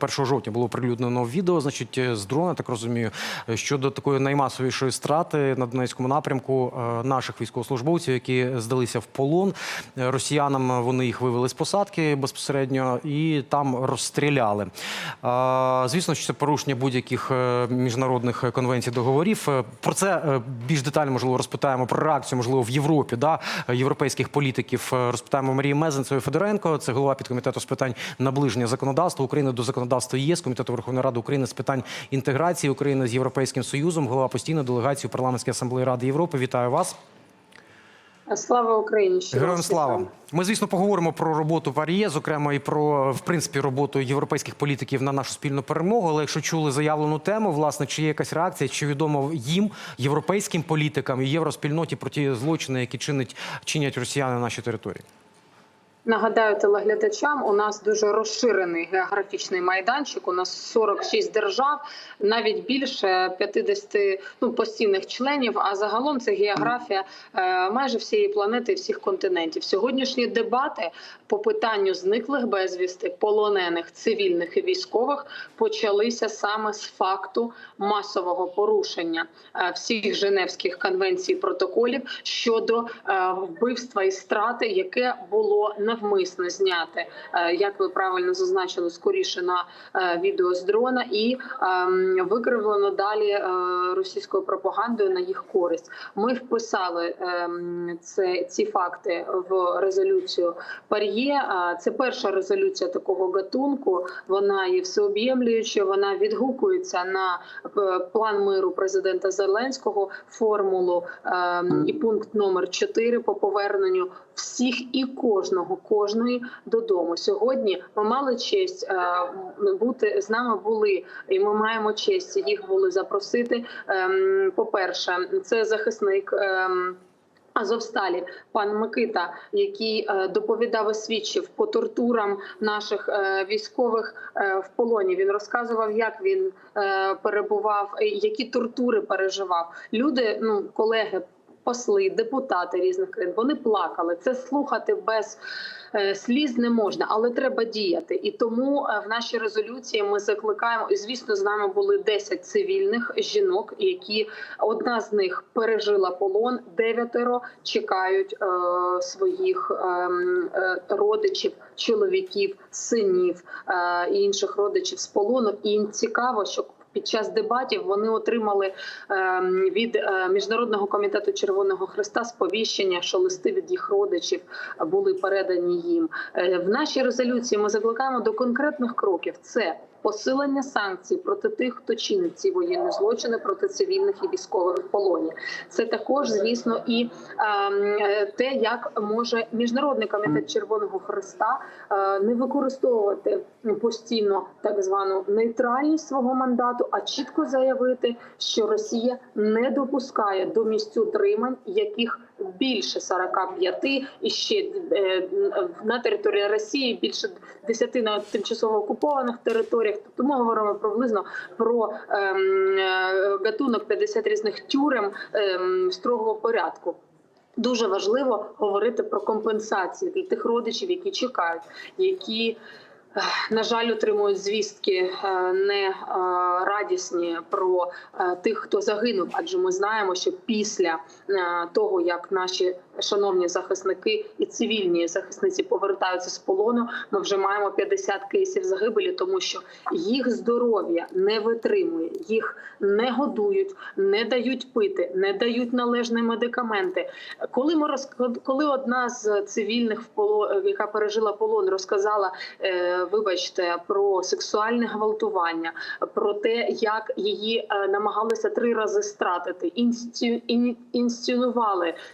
1 жовтня було оприлюднено відео, значить, е, з дрона, так розумію, е, щодо такої наймасовішої страти на Донецькому напрямку е, наших військовослужбовців, які здалися в полон. Росіянам вони їх вивели з посадки безпосередньо і там розстріляли. Звісно, що це порушення будь-яких міжнародних конвенцій договорів. Про це більш детально можливо розпитаємо про реакцію, можливо, в Європі, да, європейських політиків. Розпитаємо Марії Мезенцевої Федоренко. Це голова підкомітету з питань наближення законодавства України до законодавства ЄС, комітету Верховної Ради України з питань інтеграції України з Європейським Союзом, голова постійної делегації у парламентській асамблеї Ради Європи. Вітаю вас. Слава Україні! Героям слава. Ми, звісно, поговоримо про роботу в АРЄ, зокрема і про в принципі роботу європейських політиків на нашу спільну перемогу. Але якщо чули заявлену тему, власне, чи є якась реакція, чи відомо їм, європейським політикам і євроспільноті про ті злочини, які чинять чинять росіяни на нашій території? Нагадаю телеглядачам, у нас дуже розширений географічний майданчик. У нас 46 держав, навіть більше 50 ну, постійних членів. А загалом це географія е, майже всієї планети, всіх континентів. Сьогоднішні дебати по питанню зниклих безвісти, полонених цивільних і військових почалися саме з факту масового порушення е, всіх Женевських конвенцій протоколів щодо е, вбивства і страти, яке було навмисно зняте, е, як ви правильно зазначили, скоріше на е, відео з дрона, і ем, викривлено далі е, російською пропагандою на їх користь. Ми вписали ем, це ці факти в резолюцію Пар'є. Це перша резолюція такого гатунку. Вона є всеоб'ємлююча. Вона відгукується на план миру президента Зеленського, формулу ем, і пункт номер 4 по поверненню всіх і кожного кожної додому. Сьогодні ми мали честь е, бути з нами були, і ми маємо честь їх були запросити. Ем, По перше, це захисник. ем, Азовсталі, пан Микита, який е, доповідав і свідчив по тортурам наших е, військових в полоні. Він розказував, як він перебував, які тортури переживав. Люди, ну колеги, посли, депутати різних країн, вони плакали. Це слухати без е, сліз не можна, але треба діяти. І тому е, в нашій резолюції ми закликаємо. І звісно, з нами були 10 цивільних жінок, які одна з них пережила полон, дев'ятеро чекають е, своїх ем, е, родичів, чоловіків, синів е, і інших родичів з полону. І їм цікаво, що під час дебатів вони отримали ем, від е, міжнародного комітету Червоного Христа сповіщення, що листи від їх родичів були передані їм. Е, В нашій резолюції ми закликаємо до конкретних кроків. Це посилення санкцій проти тих, хто чинить ці воєнні злочини проти цивільних і військових в полоні. Це також, звісно, і е, те, як може міжнародний комітет Червоного Христа е, не використовувати постійно так звану нейтральність свого мандату, а чітко заявити, що Росія не допускає до місць утримань, яких більше 45, і ще е, на території Росії більше 10 на тимчасово окупованих територіях. Тобто ми говоримо приблизно про ем, е, гатунок 50 різних тюрем ем, строгого порядку. Дуже важливо говорити про компенсації для тих родичів, які чекають, які на жаль, отримують звістки е, не е, радісні про е, тих, хто загинув. Адже ми знаємо, що після того, як наші шановні захисники і цивільні захисниці повертаються з полону, ми вже маємо 50 кейсів загибелі, тому що їх здоров'я не витримує, їх не годують, не дають пити, не дають належні медикаменти. Коли ми коли одна з цивільних яка пережила полон, розказала, вибачте, про сексуальне гвалтування, про те, як її е, намагалися три рази стратити, інстю...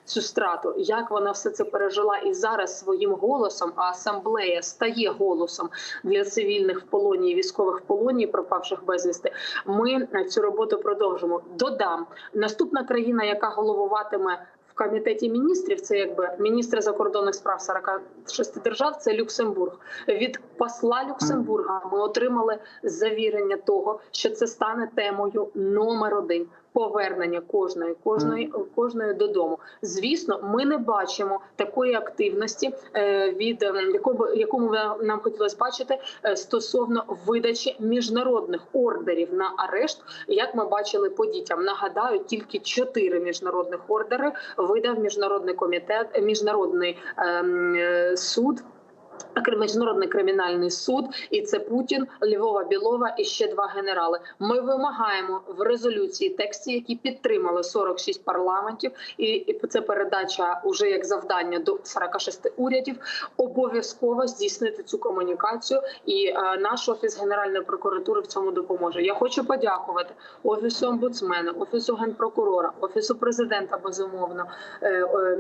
цю страту, як вона все це пережила, і зараз своїм голосом, а асамблея стає голосом для цивільних в полоні військових в полоні, пропавших безвісти. Ми е, цю роботу продовжимо. Додам наступна країна, яка головуватиме. Комітеті міністрів це якби міністри закордонних справ 46 держав. Це Люксембург. Від посла Люксембурга ми отримали завірення того, що це стане темою номер один повернення кожної, кожної, кожної додому. Звісно, ми не бачимо такої активності, е, від ем, якого якому нам хотілося бачити е, стосовно видачі міжнародних ордерів на арешт, як ми бачили по дітям. Нагадаю, тільки чотири міжнародних ордери видав міжнародний комітет, міжнародний ем, е, суд. Міжнародний кримінальний суд, і це Путін, Львова Білова і ще два генерали. Ми вимагаємо в резолюції тексті, які підтримали 46 парламентів, і це передача уже як завдання до 46 урядів. Обов'язково здійснити цю комунікацію, і е, наш офіс Генеральної прокуратури в цьому допоможе. Я хочу подякувати офісу омбудсмена, офісу генпрокурора, офісу президента, безумовно, е, е,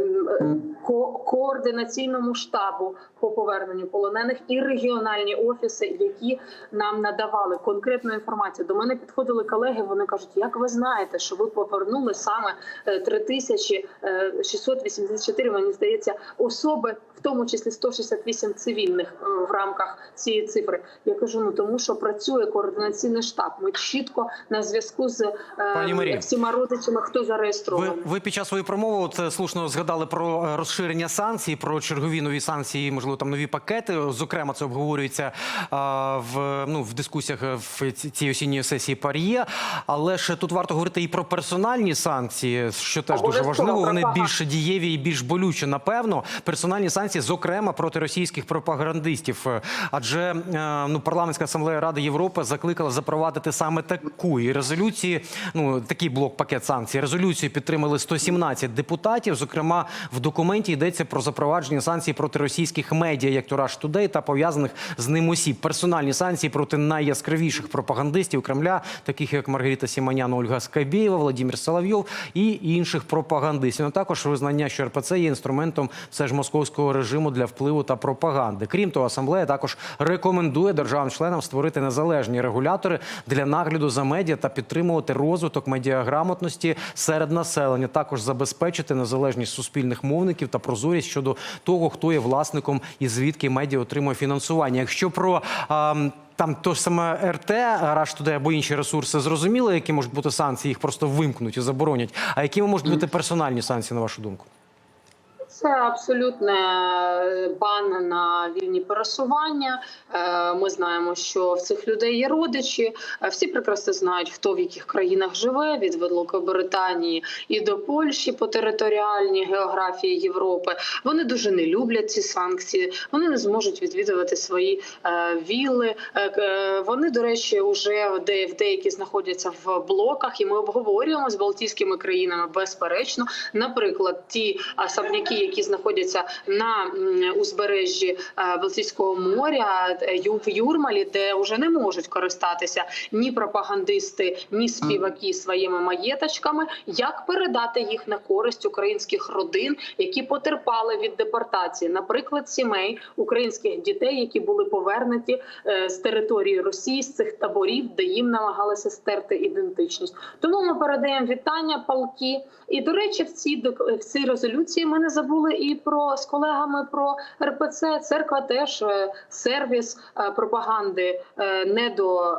ко- координаційному штабу по поверненню полонених і регіональні офіси, які нам надавали конкретну інформацію. До мене підходили колеги. Вони кажуть, як ви знаєте, що ви повернули саме е, 3684, мені здається, особи, в тому числі 168 цивільних е, в рамках цієї цифри. Я кажу, ну тому що працює координаційний штаб. Ми чітко на зв'язку з е, Пані Марія. всіма родичами, хто Ви, зареєстрований. ви під час своєї промови от, е, слушно згадали про е, розширення санкцій, про чергові нові санкції, можливо, там нові пакети. Зокрема, це обговорюється а, в ну в дискусіях е, в цій осінньої сесії Пар'є. Але ж тут варто говорити і про персональні санкції, що теж дуже важливо. Вони більш дієві і більш болючі. Напевно, персональні санкції, зокрема проти російських пропагандистів. Е, Адже е, ну парламентська асамблея Ради Європи закликала запровадити саме таку і резолюції. Ну такий блок пакет санкцій. Резолюцію підтримали 117 депутатів. Зокрема, в документі йдеться про запровадження санкцій проти російських медіа, як Тураж Тудей та пов'язаних з ним осіб. Персональні санкції проти найяскравіших пропагандистів Кремля, таких як Маргарита Сіманян, Ольга Скабєєва, Владимир Соловйов і інших пропагандистів. Ну також визнання, що РПЦ є інструментом все ж московського режиму для впливу та пропаганди. Крім того, асамблея також рекомендує державам-членам створити незалежні регулятори для нагляду за медіа та підтримувати розвиток медіаграмотності серед населення. Також забезпечити незалежність суспільних мовників та прозорість щодо того, хто є власником і звідки медіа отримує фінансування. Якщо про а, там то ж саме РТ, Раш туди або інші ресурси зрозуміли, які можуть бути санкції, їх просто вимкнуть і заборонять. А якими можуть бути персональні санкції, на вашу думку? Це абсолютне бан на вільні пересування. Е, Ми знаємо, що в цих людей є родичі. Е, Всі прекрасно знають, хто в яких країнах живе від Великобританії і до Польщі по територіальній географії Європи. Вони дуже не люблять ці санкції. Вони не зможуть відвідувати свої е, вілли. Е, е, Вони, до речі, вже в деякі знаходяться в блоках, і ми обговорюємо з Балтійськими країнами безперечно. Наприклад, ті особняки, які знаходяться на узбережжі е, Балтійського моря, е, в Юрмалі, де вже не можуть користатися ні пропагандисти, ні співаки своїми маєточками, як передати їх на користь українських родин, які потерпали від депортації, наприклад, сімей українських дітей, які були повернуті е, з території Росії з цих таборів, де їм намагалися стерти ідентичність. Тому ми передаємо вітання палки. І до речі, в цій в цій резолюції ми не забули і про з колегами про РПЦ. Церква теж е, сервіс е, пропаганди е, не до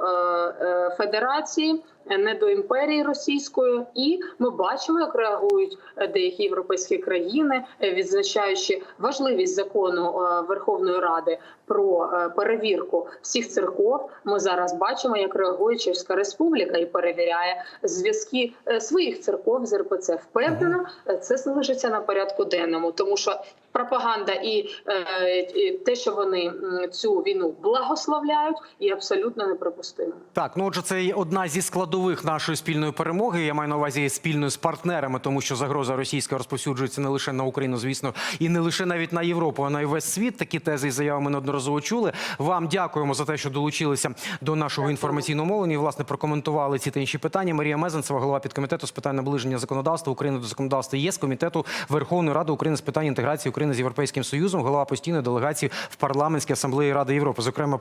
федерації. Е, Не до імперії російської, і ми бачимо, як реагують е, деякі європейські країни, е, відзначаючи важливість закону Верховної Ради про перевірку всіх церков. Ми зараз бачимо, як реагує Чеська Республіка і перевіряє зв'язки своїх церков з РПЦ. Впевнено, це залишиться на порядку денному, тому що пропаганда і, е, і те, що вони цю війну благословляють, є абсолютно неприпустимим. Так, ну отже, це одна зі складових нашої спільної перемоги. Я маю на увазі спільною з партнерами, тому що загроза російська розповсюджується не лише на Україну, звісно, і не лише навіть на Європу, а на весь світ. Такі тези і заяви ми неодноразово чули. Вам дякуємо за те, що долучилися до нашого інформаційного мовлення. І, власне, прокоментували ці та інші питання. Марія Мезенцева, голова підкомітету з питань наближення законодавства України до законодавства ЄС, комітету Верховної Ради України з питань інтеграції України з Європейським Союзом, голова постійної делегації в парламентській асамблеї Ради Європи. Зокрема,